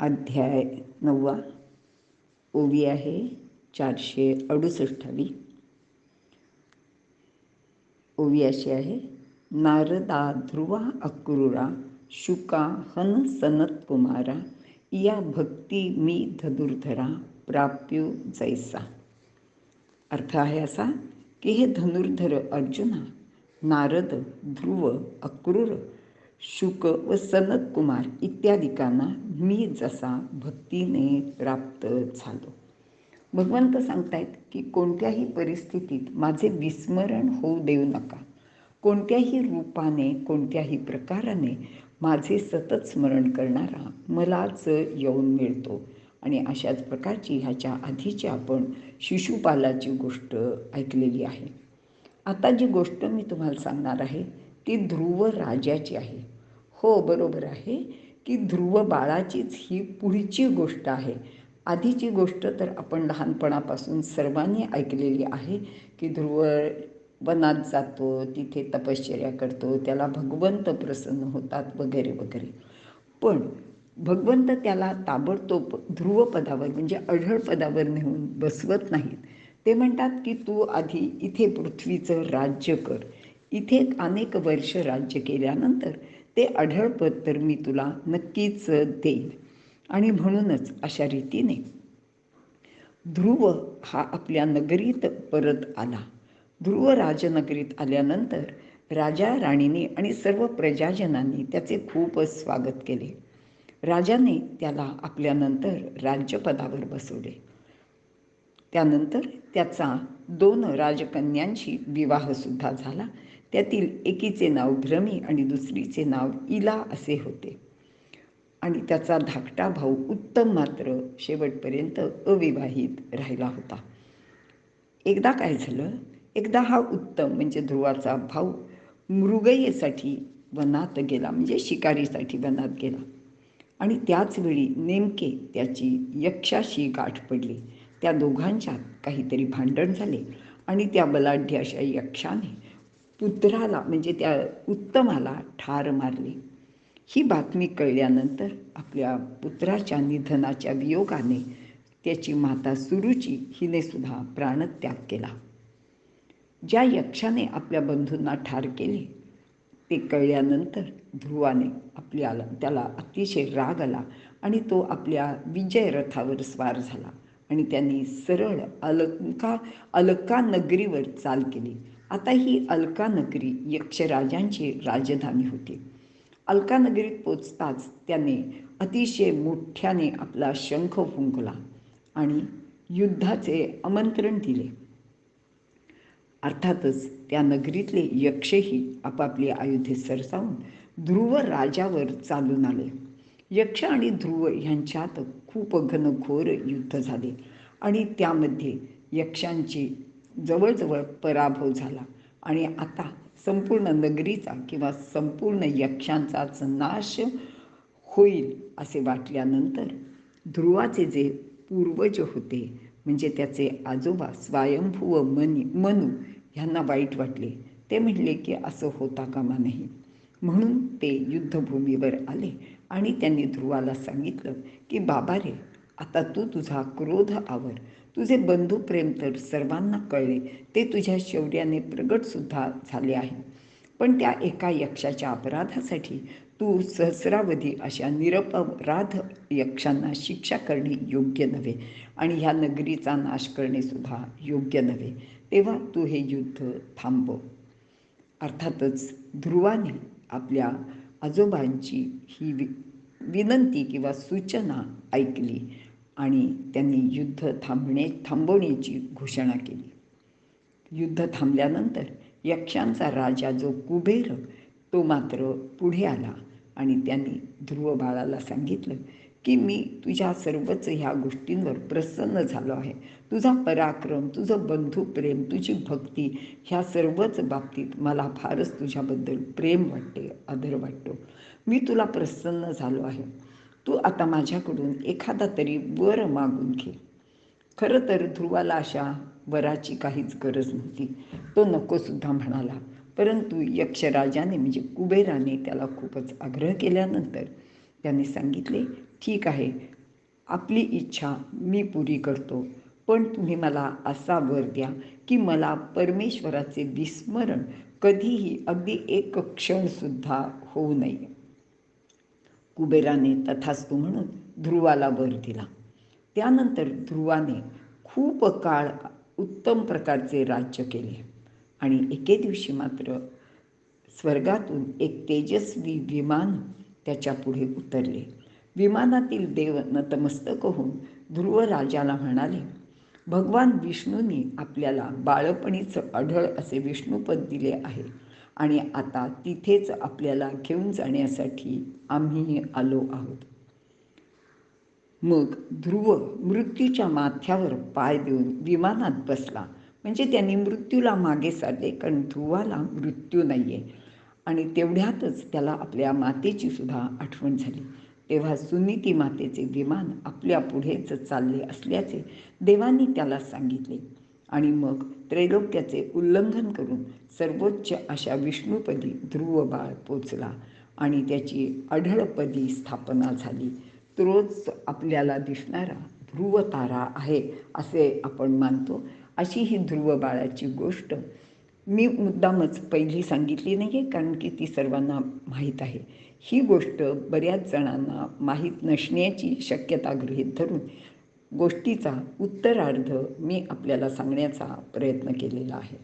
अध्याय नववा. ओवी आहे चारशे अडुसष्टावी ओवी अशी आहे. नारदा ध्रुवा अक्रूरा शुका हन सनत कुमारा या भक्ती मी धनुर्धरा प्राप्यू जैसा. अर्थ आहे असा की हे धनुर्धर अर्जुना नारद ध्रुव अक्रूर शुक व सनत कुमार इत्यादिकांना मी जसा भक्तीने प्राप्त झालो. भगवंत सांगतायत की कोणत्याही परिस्थितीत माझे विस्मरण होऊ देऊ नका. कोणत्याही रूपाने कोणत्याही प्रकाराने माझे सतत स्मरण करणारा मलाच येऊन मिळतो. आणि अशाच प्रकारची ह्याच्या आधीची आपण शिशुपालाची गोष्ट ऐकलेली आहे. आता जी गोष्ट मी तुम्हाला सांगणार आहे ती ध्रुव राजाची आहे. हो बरोबर आहे की ध्रुव बाळाचीच ही पुढची गोष्ट आहे. आधीची गोष्ट तर आपण लहानपणापासून सर्वांनी ऐकलेली आहे की ध्रुव वनात जातो तिथे तपश्चर्या करतो त्याला भगवंत प्रसन्न होतात वगैरे वगैरे. पण भगवंत त्याला ताबडतोब ध्रुवपदावर म्हणजे अढळ पदावर नेऊन बसवत नाहीत. ते म्हणतात की तू आधी इथे पृथ्वीचं राज्य कर. इथे अनेक वर्ष राज्य केल्यानंतर ते आढळपत तर मी तुला नक्कीच देईन. आणि म्हणूनच अशा रीतीने ध्रुव हा आपल्या नगरीत परत आला. ध्रुव राजनगरीत आल्यानंतर राजा राणीने आणि सर्व प्रजाजनांनी त्याचे खूप स्वागत केले. राजाने त्याला आपल्यानंतर राज्यपदावर बसवले. त्यानंतर त्याचा दोन राजकन्यांशी विवाहसुद्धा झाला. त्यातील एकीचे नाव भ्रमी आणि दुसरीचे नाव इला असे होते. आणि त्याचा धाकटा भाऊ उत्तम मात्र शेवटपर्यंत अविवाहित राहिला होता. एकदा काय झालं? एकदा हा उत्तम म्हणजे ध्रुवाचा भाऊ मृगयेसाठी वनात गेला म्हणजे शिकारीसाठी वनात गेला. आणि त्याचवेळी नेमके त्याची यक्षाशी गाठ पडली. त्या दोघांच्यात काहीतरी भांडण झाले आणि त्या बलाढ्य अशा यक्षाने पुत्राला म्हणजे त्या उत्तमाला ठार मारली. ही बातमी कळल्यानंतर आपल्या पुत्राच्या निधनाच्या वियोगाने त्याची माता सुरुची हिने सुद्धा प्राणत्याग केला. ज्या यक्षाने आपल्या बंधूंना ठार केले ते कळल्यानंतर ध्रुवाने आपल्याला त्याला अतिशय राग आला आणि तो आपल्या विजय रथावर स्वार झाला आणि त्यांनी सरळ अलंका अलका नगरीवर चाल केली. आता ही अलकानगरी यक्षराजांची राजधानी होती. अलकानगरीत पोचताच त्याने अतिशय मोठ्याने आपला शंख फुंकला आणि युद्धाचे आमंत्रण दिले. अर्थातच त्या नगरीतले यक्षही आपापली आयुधे सरसावून ध्रुव राजावर चालून आले. यक्ष आणि ध्रुव ह्यांच्यात खूप घनघोर युद्ध झाले आणि त्यामध्ये यक्षांची जवळजवळ पराभव झाला. आणि आता संपूर्ण नगरीचा किंवा संपूर्ण यक्षांचाच नाश होईल असे वाटल्यानंतर ध्रुवाचे जे पूर्वज होते म्हणजे त्याचे आजोबा स्वयंभू व मनी मनू ह्यांना वाईट वाटले. ते म्हणले की असं होता कामा नाही म्हणून ते युद्धभूमीवर आले आणि त्यांनी ध्रुवाला सांगितलं की बाबा रे आता तू तुझा क्रोध आवर तुझे बंधुप्रेम तर सर्वांना कळले. ते तुझ्या शौर्याने प्रगटसुद्धा झाले आहे. पण त्या एका यक्षाच्या अपराधासाठी तू सहस्रावधी अशा निरपराध यक्षांना शिक्षा करणे योग्य नव्हे आणि ह्या नगरीचा नाश करणेसुद्धा योग्य नव्हे. तेव्हा तू हे युद्ध थांबव. अर्थातच ध्रुवाने आपल्या आजोबांची ही वि विनंती किंवा सूचना ऐकली. आणि त्यांनी युद्ध थांबणे थांबवण्याची घोषणा केली. युद्ध थांबल्यानंतर यक्षांचा राजा जो कुबेर तो मात्र पुढे आला आणि त्यांनी ध्रुव बाळाला सांगितलं की मी तुझ्या सर्वच ह्या गोष्टींवर प्रसन्न झालो आहे. तुझा पराक्रम तुझं बंधुप्रेम तुझी भक्ती ह्या सर्वच बाबतीत मला फारच तुझ्याबद्दल प्रेम वाटते आदर वाटतो. मी तुला प्रसन्न झालो आहे. तू आता माझ्याकडून एखादा तरी वर मागून घे. खरं तर ध्रुवाला अशा वराची काहीच गरज नव्हती. तो नकोसुद्धा म्हणाला. परंतु यक्षराजाने म्हणजे कुबेराने त्याला खूपच आग्रह केल्यानंतर त्याने सांगितले ठीक आहे आपली इच्छा मी पुरी करतो पण तुम्ही मला असा वर द्या की मला परमेश्वराचे विस्मरण कधीही अगदी एक क्षणसुद्धा होऊ नये. कुबेराने तथास्तू म्हणून ध्रुवाला वर दिला. त्यानंतर ध्रुवाने खूप काळ उत्तम प्रकारचे राज्य केले. आणि एके दिवशी मात्र स्वर्गातून एक तेजस्वी विमान त्याच्या पुढे उतरले. विमानातील देव नतमस्तक होऊन ध्रुव राजाला म्हणाले भगवान विष्णूंनी आपल्याला बाळपणीचं अढळ असे विष्णुपद दिले आहे. आणि आता तिथेच आपल्याला घेऊन जाण्यासाठी आम्ही आलो आहोत. मग ध्रुव मृत्यूच्या माथ्यावर पाय देऊन विमानात बसला. म्हणजे त्यांनी मृत्यूला मागे सारले कारण ध्रुवाला मृत्यू नाही आहे आणि तेवढ्यातच त्याला आपल्या मातेची सुद्धा आठवण झाली. तेव्हा सुनीती मातेचे विमान आपल्या पुढेच चालले असल्याचे देवांनी त्याला सांगितले. आणि मग त्रैलोक्याचे उल्लंघन करून सर्वोच्च अशा विष्णुपदी ध्रुव बाळ पोचला आणि त्याची अढळपदी स्थापना झाली. तोच आपल्याला दिसणारा ध्रुव तारा आहे असे आपण मानतो. अशी ही ध्रुव बाळाची गोष्ट मी मुद्दामच पहिली सांगितली नाही आहे कारण की ती सर्वांना माहीत आहे. ही गोष्ट बऱ्याच जणांना माहीत नसण्याची शक्यता गृहीत धरून गोष्टीचा उत्तरार्ध मी आपल्याला सांगण्याचा प्रयत्न केलेला आहे.